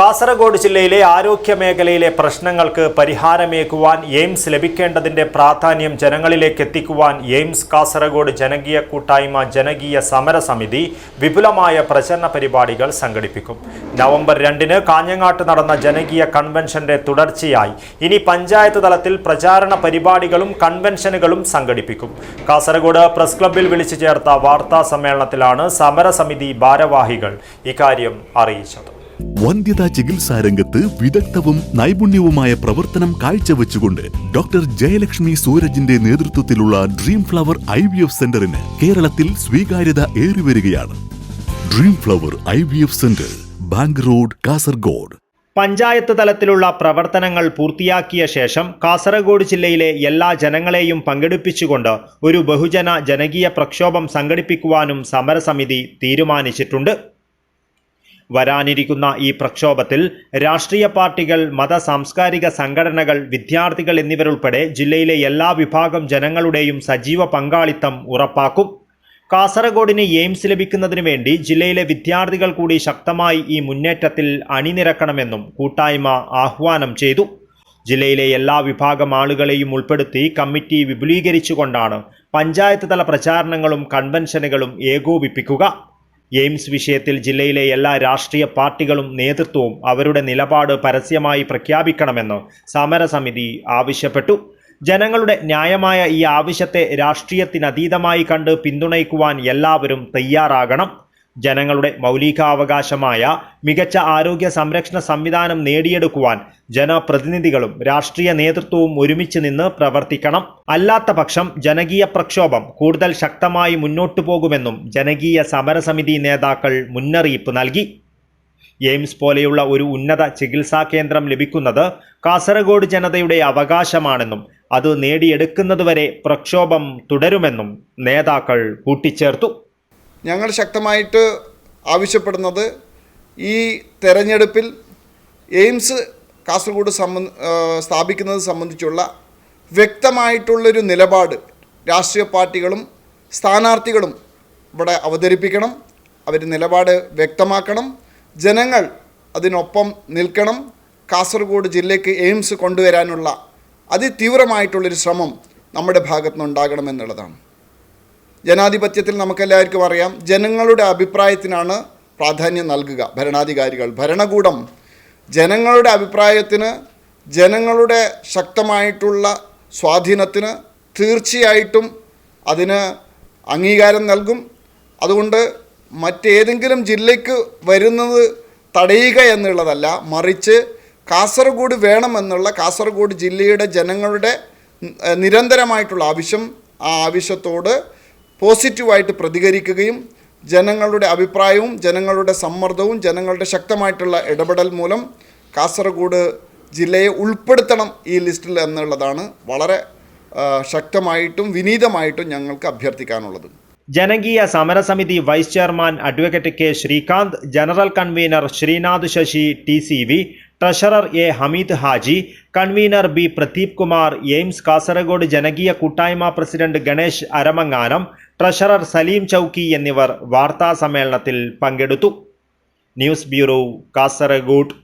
കാസർഗോഡ് ജില്ലയിലെ ആരോഗ്യ മേഖലയിലെ പ്രശ്നങ്ങൾക്ക് പരിഹാരമേകുവാൻ എയിംസ് ലഭിക്കേണ്ടതിന്റെ പ്രാധാന്യം ജനങ്ങളിലേക്ക് എത്തിക്കുവാൻ എയിംസ് കാസർഗോഡ് ജനകീയ കൂട്ടായ്മ ജനകീയ സമരസമിതി വിപുലമായ പ്രചരണ പരിപാടികൾ സംഘടിപ്പിക്കും. നവംബർ രണ്ടിന് കാഞ്ഞങ്ങാട്ട് നടന്ന ജനകീയ കൺവെൻഷന്റെ തുടർച്ചയായി ഇനി പഞ്ചായത്ത് തലത്തിൽ പ്രചാരണ പരിപാടികളും കൺവെൻഷനുകളും സംഘടിപ്പിക്കും. കാസർഗോഡ് പ്രസ് ക്ലബ്ബിൽ വിളിച്ചു ചേർത്ത വാർത്താ സമ്മേളനത്തിലാണ് സമരസമിതി ഭാരവാഹികൾ ഇക്കാര്യം അറിയിച്ചത്. വന്ധ്യതാ ചികിത്സാ രംഗത്ത് വിദഗ്ധവും നൈപുണ്യവുമായ പ്രവർത്തനം കാഴ്ചവെച്ചുകൊണ്ട് ഡോക്ടർ ജയലക്ഷ്മി സൂരജിന്റെ നേതൃത്വത്തിലുള്ള dream flower I V F സെന്ററിന് കേരളത്തിൽ സ്വീകാര്യത ഏറിവരികയാണ്. Dream flower I V F centre bank road Kasaragod. Panchayat തലത്തിലുള്ള പ്രവർത്തനങ്ങൾ പൂർത്തിയാക്കിയ ശേഷം കാസർഗോഡ് ജില്ലയിലെ എല്ലാ ജനങ്ങളെയും പങ്കെടുപ്പിച്ചുകൊണ്ട് ഒരു ബഹുജന ജനകീയ പ്രക്ഷോഭം സംഘടിപ്പിക്കുവാനും സമരസമിതി തീരുമാനിച്ചിട്ടുണ്ട്. വരാനിരിക്കുന്ന ഈ പ്രക്ഷോഭത്തിൽ രാഷ്ട്രീയ പാർട്ടികൾ മത സാംസ്കാരിക സംഘടനകൾ വിദ്യാർത്ഥികൾ എന്നിവരുൾപ്പെടെ ജില്ലയിലെ എല്ലാ വിഭാഗം ജനങ്ങളുടെയും സജീവ പങ്കാളിത്തം ഉറപ്പാക്കും. കാസർഗോഡിന് എയിംസ് ലഭിക്കുന്നതിനു വേണ്ടി ജില്ലയിലെ വിദ്യാർത്ഥികൾ കൂടി ശക്തമായി ഈ മുന്നേറ്റത്തിൽ അണിനിരക്കണമെന്നും കൂട്ടായ്മ ആഹ്വാനം ചെയ്തു. ജില്ലയിലെ എല്ലാ വിഭാഗം ആളുകളെയും ഉൾപ്പെടുത്തി കമ്മിറ്റി വിപുലീകരിച്ചുകൊണ്ടാണ് പഞ്ചായത്ത് തല പ്രചാരണങ്ങളും കൺവെൻഷനുകളും ഏകോപിപ്പിക്കുക. എയിംസ് വിഷയത്തിൽ ജില്ലയിലെ എല്ലാ രാഷ്ട്രീയ പാർട്ടികളും നേതൃത്വവും അവരുടെ നിലപാട് പരസ്യമായി പ്രഖ്യാപിക്കണമെന്ന് സമരസമിതി ആവശ്യപ്പെട്ടു. ജനങ്ങളുടെ ന്യായമായ ഈ ആവശ്യത്തെ രാഷ്ട്രീയത്തിനതീതമായി കണ്ട് പിന്തുണയ്ക്കുവാൻ എല്ലാവരും തയ്യാറാകണം. ജനങ്ങളുടെ മൗലികാവകാശമായ മികച്ച ആരോഗ്യ സംരക്ഷണ സംവിധാനം നേടിയെടുക്കുവാൻ ജനപ്രതിനിധികളും രാഷ്ട്രീയ നേതൃത്വവും ഒരുമിച്ച് നിന്ന് പ്രവർത്തിക്കണം. അല്ലാത്ത പക്ഷം ജനകീയ പ്രക്ഷോഭം കൂടുതൽ ശക്തമായി മുന്നോട്ടു പോകുമെന്നും ജനകീയ സമരസമിതി നേതാക്കൾ മുന്നറിയിപ്പ് നൽകി. എയിംസ് പോലെയുള്ള ഒരു ഉന്നത ചികിത്സാ കേന്ദ്രം ലഭിക്കുന്നത് കാസർഗോഡ് ജനതയുടെ അവകാശമാണെന്നും അത് നേടിയെടുക്കുന്നതുവരെ പ്രക്ഷോഭം തുടരുമെന്നും നേതാക്കൾ കൂട്ടിച്ചേർത്തു. ഞങ്ങൾ ശക്തമായിട്ട് ആവശ്യപ്പെടുന്നത് ഈ തെരഞ്ഞെടുപ്പിൽ എയിംസ് കാസർഗോഡ് സംബന്ധ സ്ഥാപിക്കുന്നത് സംബന്ധിച്ചുള്ള വ്യക്തമായിട്ടുള്ളൊരു നിലപാട് രാഷ്ട്രീയ പാർട്ടികളും സ്ഥാനാർത്ഥികളും ഇവിടെ അവതരിപ്പിക്കണം. അവർ നിലപാട് വ്യക്തമാക്കണം. ജനങ്ങൾ അതിനൊപ്പം നിൽക്കണം. കാസർഗോഡ് ജില്ലയ്ക്ക് എയിംസ് കൊണ്ടുവരാനുള്ള അതിതീവ്രമായിട്ടുള്ളൊരു ശ്രമം നമ്മുടെ ഭാഗത്തുനിന്ന് നിന്നുണ്ടാകണമെന്നുള്ളതാണ് ജനാധിപത്യത്തിൽ നമുക്കെല്ലാവർക്കും അറിയാം ജനങ്ങളുടെ അഭിപ്രായത്തിനാണ് പ്രാധാന്യം നൽകുക. ഭരണാധികാരികൾ ഭരണകൂടം ജനങ്ങളുടെ അഭിപ്രായത്തിന് ജനങ്ങളുടെ ശക്തമായിട്ടുള്ള സ്വാധീനത്തിന് തീർച്ചയായിട്ടും അതിന് അംഗീകാരം നൽകും. അതുകൊണ്ട് മറ്റേതെങ്കിലും ജില്ലയ്ക്ക് വരുന്നത് തടയുക എന്നുള്ളതല്ല മറിച്ച് കാസർഗോഡ് വേണമെന്നുള്ള കാസർഗോഡ് ജില്ലയുടെ ജനങ്ങളുടെ നിരന്തരമായിട്ടുള്ള ആവശ്യം ആ ആവശ്യത്തോട് പോസിറ്റീവായിട്ട് പ്രതികരിക്കുകയും ജനങ്ങളുടെ അഭിപ്രായവും ജനങ്ങളുടെ സമ്മർദ്ദവും ജനങ്ങളുടെ ശക്തമായിട്ടുള്ള ഇടപെടൽ മൂലം കാസർഗോഡ് ജില്ലയെ ഉൾപ്പെടുത്തണം ഈ ലിസ്റ്റിൽ എന്നുള്ളതാണ് വളരെ ശക്തമായിട്ടും വിനീതമായിട്ടും ഞങ്ങൾക്ക് അഭ്യർത്ഥിക്കാനുള്ളത്. ജനകീയ സമരസമിതി vice chairman advocate K Srikanth general convener Sreenath Sasi T C V treasurer A Hameed Haji convener B Pradeep Kumar AIIMS Kasaragod ജനകീയ കൂട്ടായ്മ പ്രസിഡന്റ് ഗണേഷ് അരമങ്ങാനം ട്രഷറർ സലീം ചൌക്കി എന്നിവർ വാർത്താ സമ്മേളനത്തിൽ പങ്കെടുത്തു. News bureau Kasaragod.